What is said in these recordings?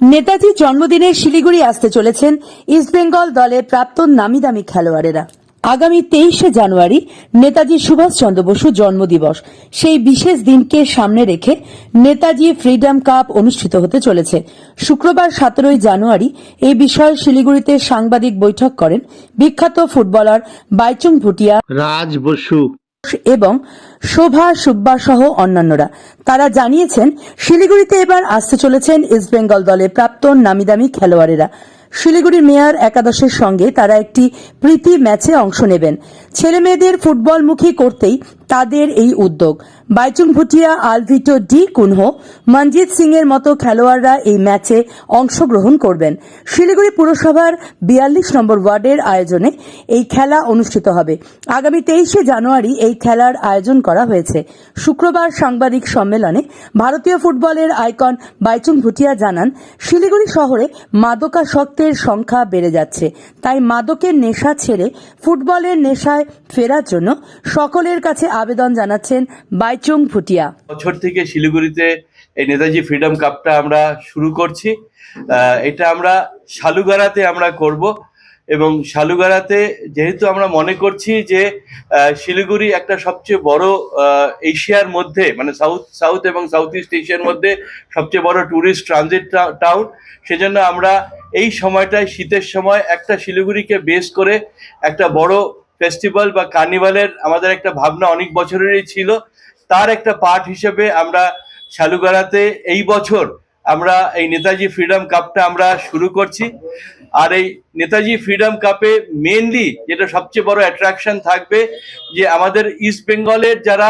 নেতাজির জন্মদিনে শিলিগুড়ি আসতে চলেছেন ইস্টবেঙ্গল দলের প্রাক্তন নামিদামি খেলোয়াড়েরা। আগামী তেইশে জানুয়ারি নেতাজি সুভাষচন্দ্র বসু জন্মদিবস। সেই বিশেষ দিনকে সামনে রেখে নেতাজি ফ্রিডম কাপ অনুষ্ঠিত হতে চলেছে। শুক্রবার সতেরোই জানুয়ারি এই বিষয়ে শিলিগুড়িতে সাংবাদিক বৈঠক করেন বিখ্যাত ফুটবলার বাইচুং ভুটিয়া। রাজ বসু এবং শোভা, সুব্বা সহ অন্যান্যরা। তারা জানিয়েছেন, শিলিগুড়িতে এবার আসতে চলেছেন ইস্টবেঙ্গল দলে প্রাক্তন নামিদামি খেলোয়াড়েরা। শিলিগুড়ির মেয়র একাদশের সঙ্গে তারা একটি প্রীতি ম্যাচে অংশ নেবেন। ছেলে মেয়েদের ফুটবলমুখী করতেই তাদের এই উদ্যোগ। বাইচুং ভুটিয়া, আলভিটো ডি কুনহো, মনজিৎ সিং এর মতো খেলোয়াড়রা এই ম্যাচে অংশগ্রহণ করবেন। শিলিগুড়ি পুরসভার বিয়াল্লিশ নম্বর ওয়ার্ডের আয়োজনে এই খেলা অনুষ্ঠিত হবে। আগামী তেইশে জানুয়ারি এই খেলার আয়োজন করা হয়েছে। শুক্রবার সাংবাদিক সম্মেলনে ভারতীয় ফুটবলের আইকন বাইচুং ভুটিয়া জানান, শিলিগুড়ি শহরে মাদকাসক্তের সংখ্যা বেড়ে যাচ্ছে। তাই মাদকের নেশা ছেড়ে ফুটবলের নেশায় ফেরার জন্য সকলের কাছে আবেদন জানাচ্ছেন বাইচুং ভুটিয়া। বছর থেকে শিলিগুড়িতে এই নেতাজি ফ্রিডম কাপটা আমরা শুরু করছি। এটা আমরা শালুগারাতে আমরা করব এবং শালুগারাতে যেহেতু আমরা মনে করছি যে শিলিগুড়ি একটা সবচেয়ে বড় এশিয়ার মধ্যে মানে সাউথ সাউথ এবং সাউথ ইস্ট এশিয়ার মধ্যে সবচেয়ে বড় ট্যুরিস্ট ট্রানজিট টাউন, সেজন্য আমরা এই সময়টায় শীতের সময় একটা শিলিগুড়িকে বেস করে একটা বড় ফেস্টিভ্যাল বা কার্নিভালের আমাদের একটা ভাবনা অনেক বছরেরই ছিল। তার একটা পার্ট হিসেবে আমরা শালুগারাতে এই বছর আমরা এই নেতাজি ফ্রিডম কাপটা আমরা শুরু করছি। আর এই নেতাজি ফ্রিডম কাপে মেনলি যেটা সবচেয়ে বড় অ্যাট্রাকশন থাকবে যে আমাদের ইস্ট বেঙ্গলের যারা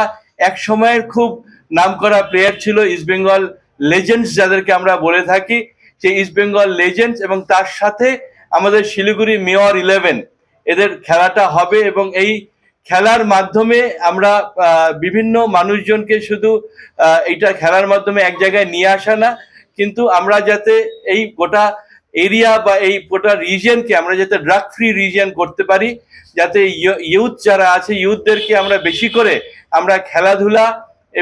এক সময়ের খুব নামকরা প্লেয়ার ছিল ইস্ট বেঙ্গল লেজেন্ডস যাদেরকে আমরা বলে থাকি সেই ইস্ট বেঙ্গল লেজেন্ডস এবং তার সাথে আমাদের শিলিগুড়ি মেয়র ইলেভেন এদের খেলাটা হবে এবং এই খেলার মাধ্যমে আমরা বিভিন্ন মানুষজনকে শুধু এইটা খেলার মাধ্যমে এক জায়গায় নিয়ে আসা না, কিন্তু আমরা যাতে এই গোটা এরিয়া বা এই গোটা রিজিয়নকে আমরা যাতে ড্রাগ ফ্রি রিজিয়ন করতে পারি, যাতে ইউথ যারা আছে ইউথদেরকে আমরা বেশি করে আমরা খেলাধুলা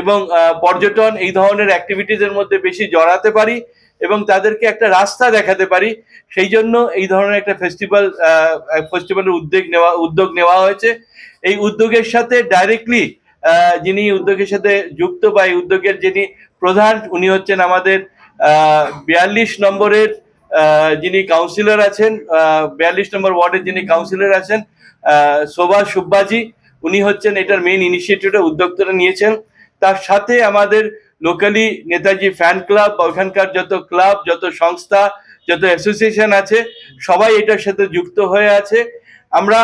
এবং পর্যটন এই ধরনের অ্যাক্টিভিটিজের মধ্যে বেশি জড়াতে পারি। এবং তাদেরকে একটা রাস্তা দেখাতে পারি। সেই জন্য এই ধরনের একটা ফেস্টিভ্যাল ফেস্টিভ্যালের উদ্যোগ নেওয়া উদ্যোগ নেওয়া হয়েছে। এই উদ্যোগের সাথে ডাইরেক্টলি যিনি উদ্যোগের সাথে যুক্ত বা এই উদ্যোগের যিনি প্রধান, উনি হচ্ছেন আমাদের বিয়াল্লিশ নম্বরের যিনি কাউন্সিলর আছেন বিয়াল্লিশ নম্বর ওয়ার্ডের যিনি কাউন্সিলর আছেন শোভা সুব্বাজি। উনি হচ্ছেন এটার মেইন ইনিশিয়েটিভটা উদ্যোক্তারা নিয়েছেন। তার সাথে আমাদের লোকালি নেতাজি ফ্যান ক্লাব বা ওখানকার যত ক্লাব যত সংস্থা যত অ্যাসোসিয়েশন আছে সবাই এটার সাথে যুক্ত হয়ে আছে। আমরা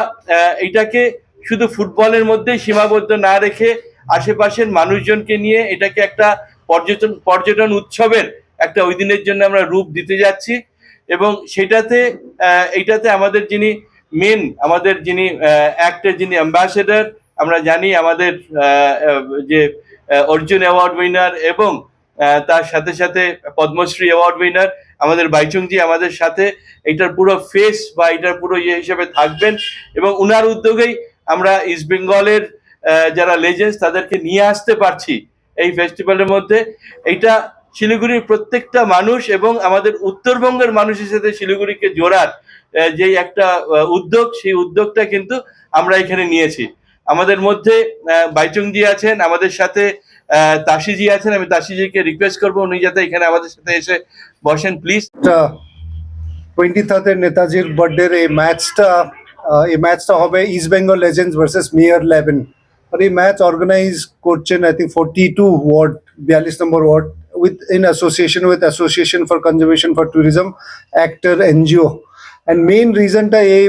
এটাকে শুধু ফুটবলের মধ্যেই সীমাবদ্ধ না রেখে আশেপাশের মানুষজনকে নিয়ে এটাকে একটা পর্যটন পর্যটন উৎসবের একটা ওই দিনের জন্য আমরা রূপ দিতে যাচ্ছি। এবং সেটাতে আহ, এইটাতে আমাদের যিনি মেন আমাদের যিনি অ্যাক্টের যিনি অ্যাম্বাসেডার আমরা জানি আমাদের যে অর্জুন অ্যাওয়ার্ড উইনার এবং তার সাথে সাথে পদ্মশ্রী অ্যাওয়ার্ড উইনার আমাদের বাইচুংজি আমাদের সাথে। এটার পুরো ফেস বা এটার পুরো ইয়ে হিসেবে থাকবেন এবং উনার উদ্যোগেই আমরা ইস্ট বেঙ্গলের যারা লেজেন্ডস তাদেরকে নিয়ে আসতে পারছি এই ফেস্টিভ্যালের মধ্যে। এইটা শিলিগুড়ির প্রত্যেকটা মানুষ এবং আমাদের উত্তরবঙ্গের মানুষের সাথে শিলিগুড়িকে জোড়ার যে একটা উদ্যোগ, সেই উদ্যোগটা কিন্তু আমরা এখানে নিয়েছি। আমাদের মধ্যে বাইচুংজি আছেন, আমাদের সাথে তাসিজি আছেন, আমি তাসিজিকে রিকোয়েস্ট করব, উনি যাতে এখানে আমাদের সাথে এসে বসেন প্লিজ টোয়েন্টি থার্ডের নেতাজির বার্থডের এই ম্যাচটা এই ম্যাচটা হবে East Bengal legends versus mayor eleven আর এই ম্যাচ অর্গানাইজ করছেন I think forty two ward বিয়াল্লিশ number ward with in association with association for conservation for tourism actor NGO and main রিজনটা এই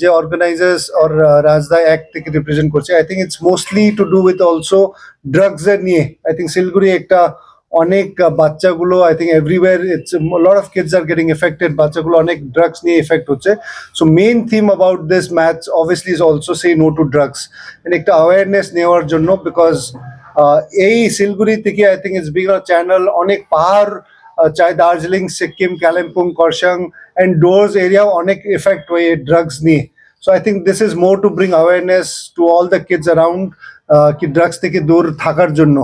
যে অর্গানাইজার্স অর রাজদা অ্যাক্ট থেকে represent করছে I think it's mostly to do with also ড্রাগসের নিয়ে I think Siliguri একটা অনেক বাচ্চাগুলো I think everywhere it's lot of kids are getting affected বাচ্চাগুলো অনেক ড্রাগস নিয়ে এফেক্ট হচ্ছে so main theme about this match obviously is also say no to drugs একটা অ্যাওয়ারনেস নেওয়ার জন্য বিকজ এই শিলগুড়ি থেকে I think it's big channel অনেক পাহাড় চাই দার্জিলিং, সিকিম, কালিম্পং করসাং অ্যান্ড ডোর্স এরিয়াও অনেক এফেক্ট হয়ে ড্রাগস নিয়ে। So I think this is more to bring awareness to all the kids around কি ড্রাগস থেকে দূর থাকার জন্য।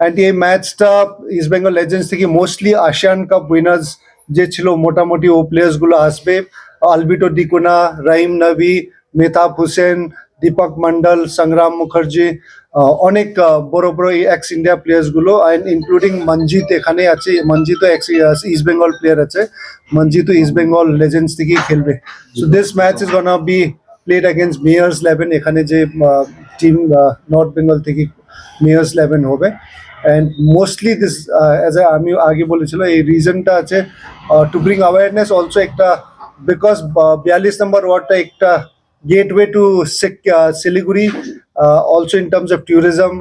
অ্যান্ড এই ম্যাচটা ইস্ট বেঙ্গল লেজেন্ডস থেকে মোস্টলি আসিয়ান কাপ উইনার্স যে ছিল মোটামুটি ও প্লেয়ার্সগুলো আসবে। আলবিটো ডিকোনা রাহিম নবী মেহতাব হোসেন দীপক মন্ডল সংগ্রাম মুখার্জি অনেক বড় বড় এক্স ইন্ডিয়া প্লেয়ার্সগুলো অ্যান্ড ইনক্লুডিং মঞ্জিত এখানে আছে Manjit ex east Bengal player আছে। মঞ্জিত ইস্ট বেঙ্গল লেজেন্ডস থেকেই খেলবে। So this match is gonna be played against mayor's eleven এখানে যে টিম নর্থ বেঙ্গল থেকে মেয়ার্স লেভেন হবে। অ্যান্ড মোস্টলি দিস অ্যাজ আমি আগে বলেছিল এই রিজনটা আছে টু ব্রিং অ্যাওয়ারনেস অলসো একটা বিকজ বিয়াল্লিশ নম্বর ওয়ার্ডটা একটা gateway to Siliguri also in terms of tourism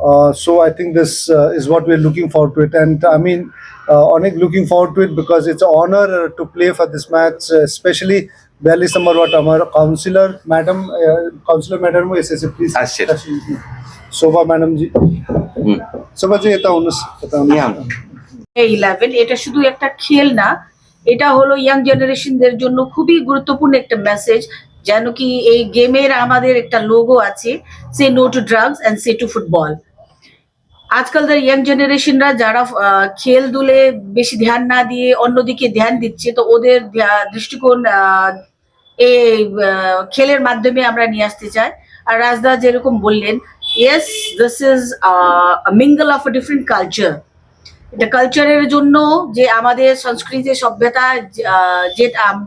Uh, so I think this uh, is what we're looking forward to it, and I mean, uh, Onik looking forward to it because it's an honor uh, to play for this match, uh, especially Belly Samarwat, our councillor, madam, uh, councillor madam, yes, please. আসছেন। Shobha madam ji. হুম। Shobha ji, এটা অনুস। নিয়াম। Eleven এটা শুধু একটা খেল না এটা হলো ইয়াং জেনারেশনদের জন্য খুবই গুরুত্বপূর্ণ একটা মেসেজ যেন কি এই গেমের আমাদের একটা লোগো আছে, say no to drugs and say to football আজকালকার ইয়াং জেনারেশনরা যারা খেল দুলে বেশি ধ্যান না দিয়ে অন্যদিকে ধ্যান দিচ্ছে, তো ওদের দৃষ্টিকোণ এই খেলের মাধ্যমে আমরা নিয়ে আসতে চাই। আর রাজদা যেরকম বললেন yes this is mingle of a different culture এটা কালচারের জন্য যে আমাদের সংস্কৃতি সভ্যতা আহ, যে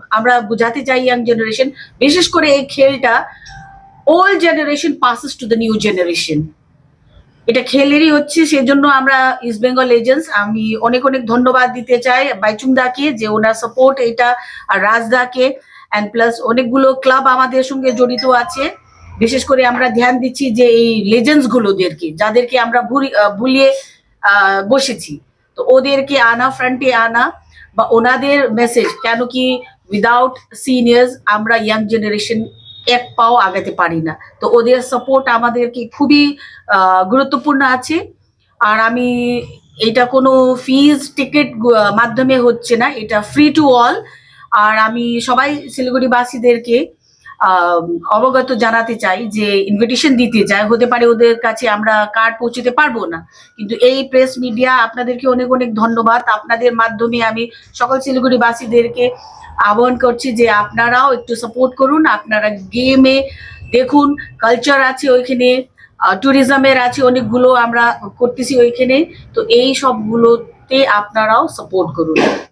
আমরা বোঝাতে চাই ইয়াং জেনারেশন বিশেষ করে এই খেলটা old generation passes to the new generation এটা খেলেরই হচ্ছে সেই জন্য আমরা ইস্ট বেঙ্গল এজেন্টস আমি অনেক অনেক ধন্যবাদ দিতে চাই বাইচুং দাকে যে ওনার সাপোর্ট এটা আর রাজদাকে অ্যান্ড প্লাস অনেকগুলো ক্লাব আমাদের সঙ্গে জড়িত আছে। বিশেষ করে আমরা ধ্যান দিচ্ছি যে এই লেজেন্ডস গুলোদেরকে যাদেরকে আমরা ভুলি- ভুলিয়ে বসেছি। তো ওদেরকে আনা ফ্রন্টে আনা, বা ওনাদের মেসেজ কেন কি উইদাউট সিনিয়র্স আমরা ইয়াং জেনারেশন এক পাও আগাতে পারি না। তো ওদের সাপোর্ট আমাদেরকে খুবই গুরুত্বপূর্ণ আছে। আর আমি, এটা কোনো ফিজ টিকিট মাধ্যমে হচ্ছে না, এটা ফ্রি টু অল আর আমি সবাই শিলিগুড়িবাসীদেরকে অবগত জানাতে চাই যে ইনভিটেশন দিতে চাই হতে পারে ওদের কাছে আমরা কার্ড পৌঁছতে পারব না। কিন্তু এই প্রেস মিডিয়া আপনাদেরকে অনেক অনেক ধন্যবাদ। আপনাদের মাধ্যমে আমি সকল শিলিগুড়িবাসীদেরকে আহ্বান করছি যে আপনারাও একটু সাপোর্ট করুন। আপনারা গেমে দেখুন কালচার আছে ওইখানে ট্যুরিজমের আছে অনেকগুলো আমরা করতেছি ওইখানে। তো এই সবগুলোতে আপনারাও সাপোর্ট করুন।